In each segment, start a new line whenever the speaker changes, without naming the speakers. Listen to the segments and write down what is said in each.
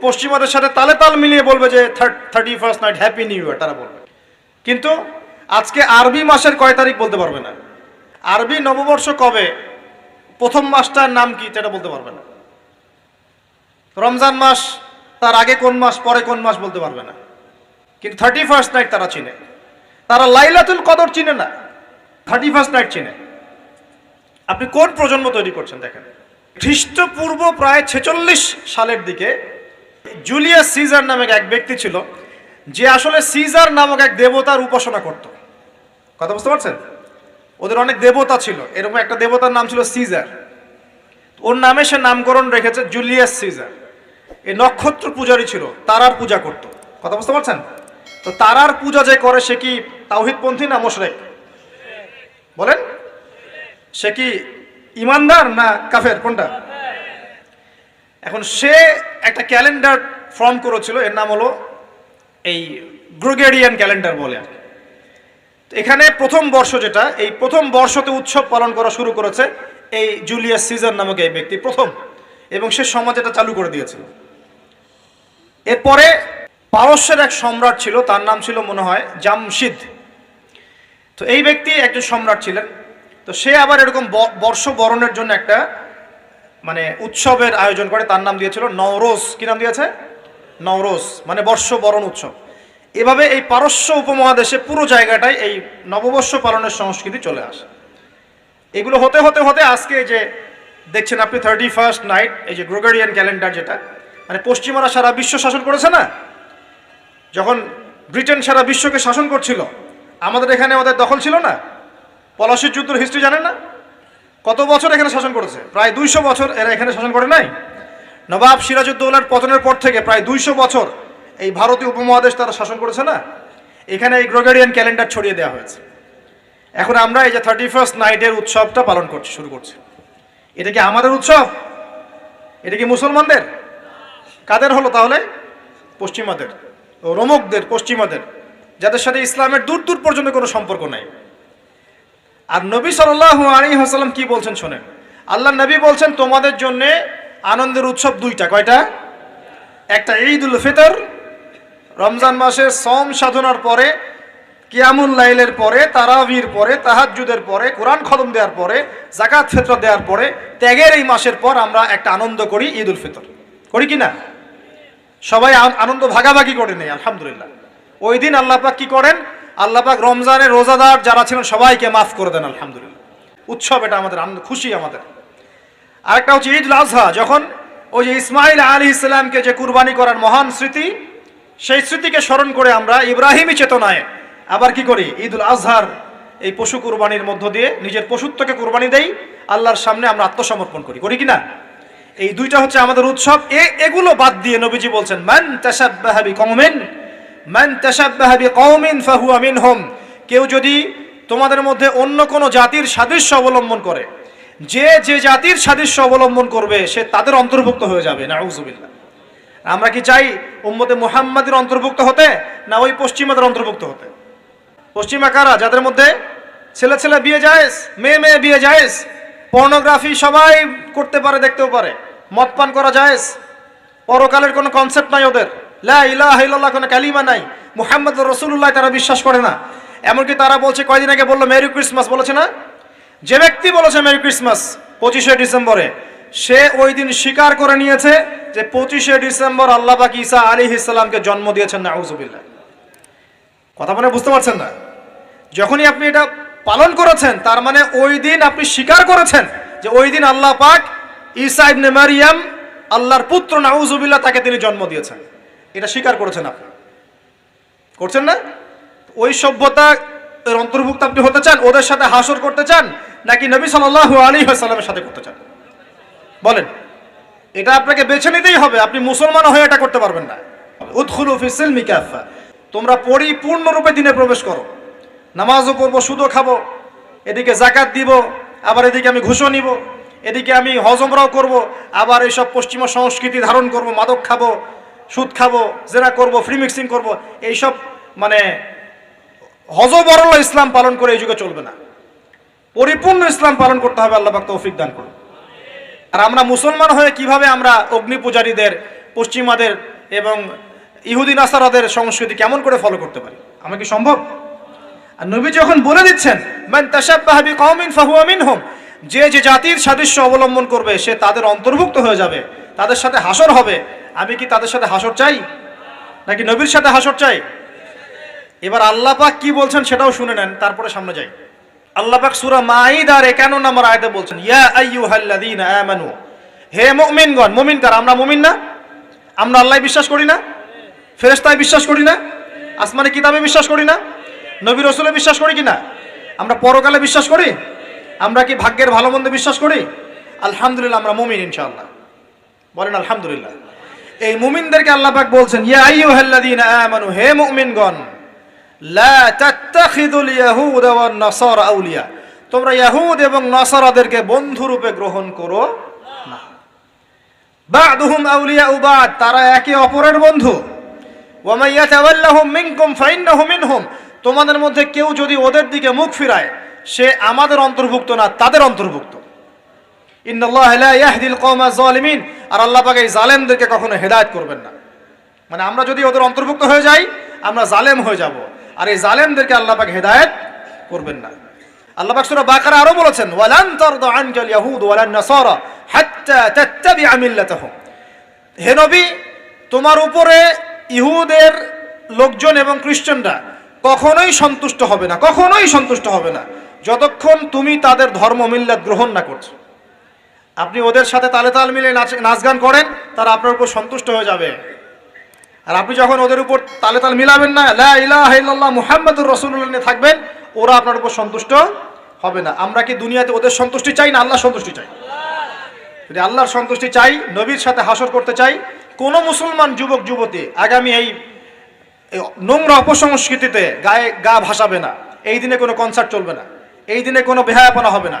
পশ্চিমাদের সাথে তালে তাল মিলিয়ে বলবে যে thirty first night happy new year তারা বলবে। কিন্তু আজকে আরবি মাসের কয় তারিখ বলতে পারবে না। আরবি নববর্ষ কবে? প্রথম মাসটার নাম কি, সেটা বলতে পারবে না। রমজান মাস, তার আগে কোন মাস, পরে কোন মাস বলতে পারবে না। কিন্তু থার্টি ফার্স্ট নাইট তারা চিনে। তারা লাইলাতুল কদর চিনে না। থার্টি ফার্স্ট নাইট চিনে। আপনি কোন প্রজন্ম তৈরি করছেন দেখেন। খ্রিস্টপূর্ব প্রায় ছেচল্লিশ সালের দিকে জুলিয়াস সিজার নামক এক ব্যক্তি ছিল, যে আসলে সিজার নামক এক দেবতার উপাসনা করত। কথা বুঝতে পারছেন? ওদের অনেক দেবতা ছিল, এরকম একটা দেবতার নাম ছিল সিজার। ওর নামে সে নামকরণ রেখেছে জুলিয়াস সিজার। এই নক্ষত্র পূজারই ছিল, তারার পূজা করত। কথা বুঝতে পারছেন? তো তারার পূজা যে করে সে কি তাওহিদপন্থী না মোশরেক? বলেন? সে কি ইমানদার না কাফের? কোনটা? এখন সে একটা ক্যালেন্ডার ফর্ম করেছিল, এর নাম হলো এই গ্রুগেরিয়ান ক্যালেন্ডার বলে আর এখানে প্রথম বর্ষ যেটা, এই প্রথম বর্ষতে উৎসব পালন করা শুরু করেছে এই জুলিয়াস সিজার নামক এই ব্যক্তি, প্রথম। এবং সে সমাজ এটা চালু করে দিয়েছিল। এরপরে পারস্যের এক সম্রাট ছিল, তার নাম ছিল মনে হয় জামশিদ। তো এই ব্যক্তি একজন সম্রাট ছিলেন। তো সে আবার এরকম বর্ষ বরণের জন্য একটা মানে উৎসবের আয়োজন করে, তার নাম দিয়েছিল নওরোজ। কি নাম দিয়েছে? নওরোজ মানে বর্ষ বরণ উৎসব। এভাবে এই পারস্য উপমহাদেশে পুরো জায়গাটায় এই নববর্ষ পালনের সংস্কৃতি চলে আসে। এগুলো হতে হতে হতে আজকে যে দেখছেন আপনি থার্টি ফার্স্ট নাইট এই যে গ্রোগারিয়ান ক্যালেন্ডার যেটা মানে পশ্চিমারা সারা বিশ্ব শাসন করেছে না? যখন ব্রিটেন সারা বিশ্বকে শাসন করছিল, আমাদের এখানে ওদের দখল ছিল না? পলাশির যুদ্ধের হিস্ট্রি জানেন না? কত বছর এখানে শাসন করেছে? প্রায় দুইশো বছর এরা এখানে শাসন করে নাই? নবাব সিরাজউদ্দৌলার পতনের পর থেকে প্রায় দুইশো বছর এই ভারতীয় উপমহাদেশ তারা শাসন করেছে না? এখানে এই গ্রোগেরিয়ান ক্যালেন্ডার ছড়িয়ে দেওয়া হয়েছে। এখন আমরা এই যে থার্টি ফার্স্ট নাইটের উৎসবটা পালন করছি, শুরু করছি। এটা কি আমাদের উৎসব? এটা কি মুসলমানদের? কাদের হলো তাহলে? পশ্চিমাদের। রোমকদের, পশ্চিমাদের। যাদের সাথে ইসলামের দূর দূর পর্যন্ত কোনো সম্পর্ক নাই। আর নবী সাল্লাহ আলী হাসাল্লাম কি বলছেন শোনেন। আল্লাহ নবী বলছেন, তোমাদের জন্য আনন্দের উৎসব দুইটা। কয়টা? একটা ঈদ উল ফিতর, রমজান মাসের সম সাধনার পরে, কিয়ামুল লাইলের পরে, তারাবির পরে, তাহাজ্জুদের পরে, কোরআন খদম দেওয়ার পরে জাকাত ফিতর দেওয়ার পরে, ত্যাগের এই মাসের পর আমরা একটা আনন্দ করি ঈদ উল ফিতর। করি কি না? সবাই আনন্দ ভাগাভাগি করে নেই আলহামদুলিল্লাহ। ওই দিন আল্লাহ পাক কি করেন? আল্লাহ পাক রমজানের রোজাদার যারা ছিলেন, সবাইকে মাফ করে দেন, আলহামদুলিল্লাহ। উৎসব এটা আমাদের খুশি আমাদের। আরেকটা হচ্ছে ঈদ আজহা, যখন ওই যে ইসমাইল আলী ইসলামকে যে কুরবানি করার মহান স্মৃতি, সেই স্মৃতিকে স্মরণ করে আমরা ইব্রাহিমী চেতনায় আবার কি করি? ঈদ উল আজহার, এই পশু কুরবানির মধ্য দিয়ে নিজের পশুত্বকে কুরবানি দেই, আল্লাহর সামনে আমরা আত্মসমর্পণ করি। করি কি না? এই দুইটা হচ্ছে আমাদের উৎসব। এ, এগুলো বাদ দিয়ে নবীজি বলছেন, মান তাসাব্বাহা বিকওমিন মান মিনহুম। কেউ যদি তোমাদের মধ্যে অন্য কোনো জাতির সাদৃশ্য অবলম্বন করে, যে যে জাতির সাদৃশ্য অবলম্বন করবে, সে তাদের অন্তর্ভুক্ত হয়ে যাবে, নাউজুবিল্লাহ। আমরা কি চাই উম্মতে মুহাম্মাদের অন্তর্ভুক্ত হতে, না ওই পশ্চিমাদের অন্তর্ভুক্ত হতে? পশ্চিমা কারা? যাদের মধ্যে ছেলে ছেলে বিয়ে যায়স মেয়ে মেয়ে বিয়ে যায়স পর্নোগ্রাফি সবাই করতে পারে, দেখতেও পারে, মদ পান করা যায়স পরকালের কোনো কনসেপ্ট নাই ওদের। কোনো কালিমা নাই। মুহাম্মদ রসুল্লাহ তারা বিশ্বাস করে না। এমনকি তারা বলছে, কয়দিন আগে বলল, মেরি ক্রিসমাস বলেছে না? যে ব্যক্তি বলেছে, মেরি ক্রিসমাস পঁচিশে ডিসেম্বরে, সে ওই দিন স্বীকার করে নিয়েছে যে পঁচিশে ডিসেম্বর আল্লাহ পাক ঈসা আলী ইসলামকে জন্ম দিয়েছেন, নাউজুবিল্লাহ। কথা মানে বুঝতে পারছেন না? যখনই আপনি এটা পালন করেছেন, তার মানে ওই দিন আপনি স্বীকার করেছেন যে ওই দিন আল্লাহ পাক ঈসা ইবনে মারিয়াম, আল্লাহর পুত্র, নাউজুবিল্লাহ, তাকে তিনি জন্ম দিয়েছেন। এটা স্বীকার করেছেন আপনি। করছেন না? ওই সভ্যতা এর অন্তর্ভুক্ত আপনি হতে চান, ওদের সাথে হাসর করতে চান, নাকি নবী সাল্লাল্লাহু আলাইহি ওয়াসাল্লামের সাথে করতে চান? বলেন। এটা আপনাকে বেছে নিতেই হবে, আপনি মুসলমান হয়ে এটা করতে পারবেন না। উৎখুলু ফি সিলমি তোমরা পরিপূর্ণরূপে দিনে প্রবেশ করো। নামাজও করব সুদও খাব, এদিকে জাকাত দিব, আবার এদিকে আমি ঘুষও নিব, এদিকে আমি হজমরাও করব, আবার এইসব পশ্চিমা সংস্কৃতি ধারণ করব, মাদক খাব সুদ খাব জেরা করব ফ্রি মিক্সিং করব, এইসব মানে হজবরল ইসলাম পালন করে এই যুগে চলবে না। পরিপূর্ণ ইসলাম পালন করতে হবে, আল্লাহ পাক তৌফিক দান করুন। আর আমরা মুসলমান হয়ে কীভাবে আমরা অগ্নি পূজারীদের, পশ্চিমাদের এবং ইহুদি নাসারাদের সংস্কৃতি কেমন করে ফলো করতে পারি? আমার কি সম্ভব? আর নবী যখন বলে দিচ্ছেন, মান তাশাব্বাহা বিকওমিন ফাহুয়া মিনহুম যে যে জাতির সাদৃশ্য অবলম্বন করবে, সে তাদের অন্তর্ভুক্ত হয়ে যাবে, তাদের সাথে হাসর হবে। আমি কি তাদের সাথে হাসর চাই? নাকি নবীর সাথে হাসর চাই? এবার আল্লাহ পাক কি বলছেন সেটাও শুনে নেন, তারপরে সামনে যাই। আল্লাহ পাক সূরা মাঈদার 51 নম্বর আয়াতে বলছেন, ইয়া আইয়ুহাল্লাযীনা আমানু, হে মুমিনগণ, মুমিন কার? আমরা মুমিন না? আমরা আল্লাহ বিশ্বাস করি না? ফেরেশতায় বিশ্বাস করি না? আসমানে কিতাবে বিশ্বাস করি না? নবী রসুলে বিশ্বাস করি কি না আমরা পরকালে বিশ্বাস করি? আমরা কি ভাগ্যের ভালো মন্দ বিশ্বাস করি? আলহামদুলিল্লাহ, আমরা মুমিন ইনশাআল্লাহ। বলেন, আলহামদুলিল্লাহ। এই মুমিনদেরকে আল্লাহ পাক বলছেন, ইয়া আইয়ুহাল্লাযীনা আমানু, হে মুমিনগণ, লা তাত্তাখিদুল ইয়াহুদ ওয়ান নাসারা আউলিয়া। তোমরা ইয়াহুদ এবং নাসারাদেরকে বন্ধু রূপে গ্রহণ করো না। বা'দুহুম আউলিয়া বা'দ, তারা একে অপরের বন্ধু। ওয়া মান ইয়াতাওয়াল্লাহুম মিনকুম ফাইন্নাহু মিনহুম, তোমাদের মধ্যে কেউ যদি ওদের দিকে মুখ ফিরায়, সে আমাদের অন্তর্ভুক্ত না, তাদের অন্তর্ভুক্ত। ইন্নাল্লাহ লা ইয়াহদিল কওমা যালিমিন আর আল্লাহ পাক এই জালেমদেরকে কখনো হেদায়ত করবেন না। মানে আমরা যদি ওদের অন্তর্ভুক্ত হয়ে যাই, আমরা জালেম হয়ে যাব। আর এই জালেমদেরকে আল্লাহ পাক হেদায়েত করবেন না। আল্লাহ পাক সূরা বাকারা আরও বলেছেন, ওয়ালান তারদা আনকাল ইয়াহুদ ওয়ালান নাসারা হাত্তা তাত্তাবিআ মিল্লাতাহুম। হে নবী, তোমার উপরে ইহুদের লোকজন এবং খ্রিস্টানরা কখনোই সন্তুষ্ট হবে না, কখনোই সন্তুষ্ট হবে না। যতক্ষণ তুমি তাদের ধর্ম মিল্লাত গ্রহণ না করছ। আপনি ওদের সাথে তালে তাল মিলে নাচ নাচ গান করেন, তারা আপনার উপর সন্তুষ্ট হয়ে যাবে। আর আপনি যখন ওদের উপর তালে তাল মিলাবেন না, লা ইলাহা ইল্লাল্লাহ মুহাম্মাদুর নিয়ে থাকবেন, ওরা আপনার উপর সন্তুষ্ট হবে না। আমরা কি দুনিয়াতে ওদের সন্তুষ্টি চাই না আল্লাহ সন্তুষ্টি চাই? যদি আল্লাহর সন্তুষ্টি চাই, নবীর সাথে হাসর করতে চাই, কোনো মুসলমান যুবক, যুবতী আগামী এই নোংরা অপসংস্কৃতিতে গায়ে গা ভাসাবে না। এই দিনে কোনো কনসার্ট চলবে না। এই দিনে কোনো বেহায়াপনা হবে না।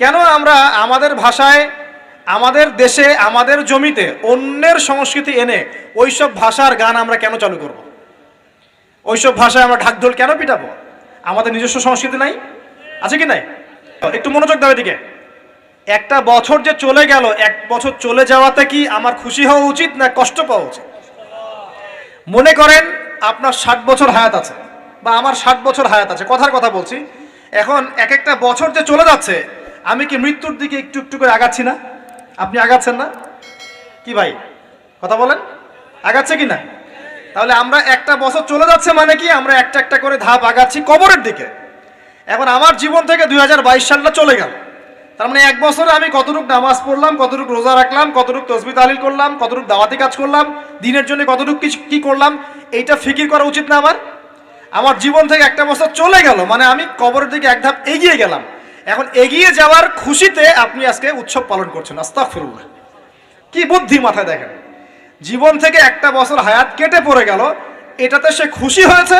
কেন আমরা আমাদের ভাষায়, আমাদের দেশে, আমাদের জমিতে অন্যের সংস্কৃতি এনে ওইসব ভাষার গান আমরা কেন চালু করব? ওইসব ভাষায় আমরা ঢাকঢোল কেন পিটাবো? আমাদের নিজস্ব সংস্কৃতি নাই? আছে কি নাই? একটু মনোযোগ দেবে এদিকে। একটা বছর যে চলে গেল, এক বছর চলে যাওয়াতে কি আমার খুশি হওয়া উচিত না কষ্ট পাওয়া উচিত? মনে করেন আপনার ষাট বছর হায়াত আছে, বা আমার ষাট বছর হায়াত আছে, কথার কথা বলছি। এখন এক একটা বছর যে চলে যাচ্ছে আমি কি মৃত্যুর দিকে একটু একটু করে আগাচ্ছি না? আপনি আগাচ্ছেন না? কি ভাই? কথা বলেন। আগাচ্ছে কি না তাহলে আমরা একটা বছর চলে যাচ্ছে মানে কি? আমরা একটা একটা করে ধাপ আগাচ্ছি কবরের দিকে। এখন আমার জীবন থেকে দুই হাজার বাইশ সালটা চলে গেল। তার মানে এক বছরে আমি কতটুকু নামাজ পড়লাম, কতটুকু রোজা রাখলাম, কতটুকু তসবি তালিল করলাম, কতটুকু দাওয়াতি কাজ করলাম, দিনের জন্য কতটুকু কিছু কি করলাম, এইটা ফিকির করা উচিত না আমার? আমার জীবন থেকে একটা বছর চলে গেল মানে আমি কবরের দিকে এক ধাপ এগিয়ে গেলাম। এখন এগিয়ে যাওয়ার খুশিতে আপনি আজকে উৎসব পালন করছেন, আস্তাগফিরুল্লাহ। কি বুদ্ধি মাথায় দেখেন। জীবন থেকে একটা বছর হায়াত কেটে পড়ে গেল, এটাতে সে খুশি হয়েছে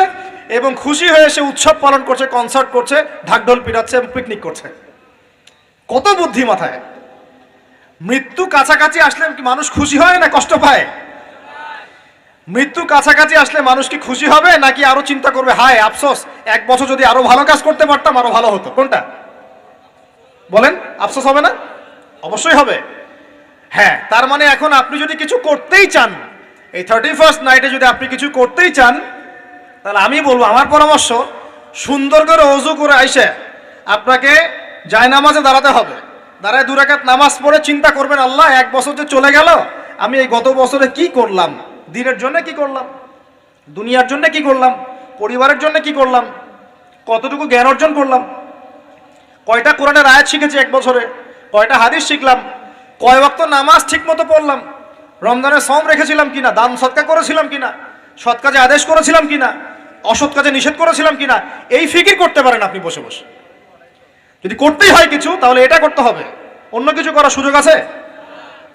এবং খুশি হয়ে সে উৎসব পালন করছে কনসার্ট করছে, ঢাকঢোল পিটাচ্ছে পিকনিক করছে। কত বুদ্ধি মাথায়। মৃত্যু কাছাকাছি আসলে কি মানুষ খুশি হয় না কষ্ট পায়? মৃত্যু কাছাকাছি আসলে মানুষ কি খুশি হবে নাকি আরও চিন্তা করবে, হায়, আফসোস, এক বছর যদি আরও ভালো কাজ করতে পারতাম, আরও ভালো হতো। কোনটা? বলেন আফসোস হবে না? অবশ্যই হবে। হ্যাঁ তার মানে এখন আপনি যদি কিছু করতেই চান এই থার্টি ফার্স্ট নাইটে যদি আপনি কিছু করতেই চান তাহলে আমি বলব আমার পরামর্শ সুন্দর করে অজু করে আইসে আপনাকে জায় নামাজে দাঁড়াতে হবে। দাঁড়ায় দুরাকাত নামাজ পড়ে চিন্তা করবেন আল্লাহ এক বছর যে চলে গেল আমি এই গত বছরে কি করলাম? দিনের জন্য কি করলাম? দুনিয়ার জন্য কি করলাম? পরিবারের জন্য কি করলাম? কতটুকু জ্ঞান অর্জন করলাম? কয়টা কোরআনের আয়াত শিখেছি এক বছরে? কয়টা হাদিস শিখলাম? কয় ওয়াক্ত নামাজ ঠিক মতো পড়লাম? রমজানের সম রেখেছিলাম কিনা? দান সৎকা করেছিলাম কিনা? সৎ কাজে আদেশ করেছিলাম কিনা? অসৎ কাজে নিষেধ করেছিলাম কিনা? এই ফিকির করতে পারেন আপনি বসে বসে। যদি করতেই হয় কিছু, তাহলে এটা করতে হবে। অন্য কিছু করার সুযোগ আছে?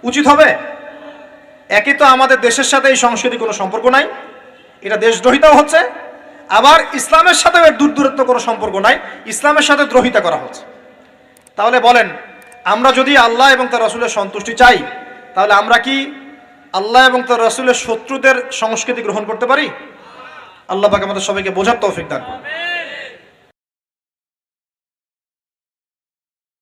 উচিত হবে? একই তো আমাদের দেশের সাথে এই সংস্কৃতি কোনো সম্পর্ক নাই। এটা দেশদ্রোহিতাও হচ্ছে। আবার ইসলামের সাথে দূর দূরত্ব কোনো সম্পর্ক নাই, ইসলামের সাথে দ্রোহিতা করা হচ্ছে তাহলে বলেন, আমরা যদি আল্লাহ এবং তার রসুলের সন্তুষ্টি চাই, তাহলে আমরা কি আল্লাহ এবং তার রসুলের শত্রুদের সংস্কৃতি গ্রহণ করতে পারি আল্লাহ পাকে আমাদের সবাইকে বোঝার তৌফিক দান করুন।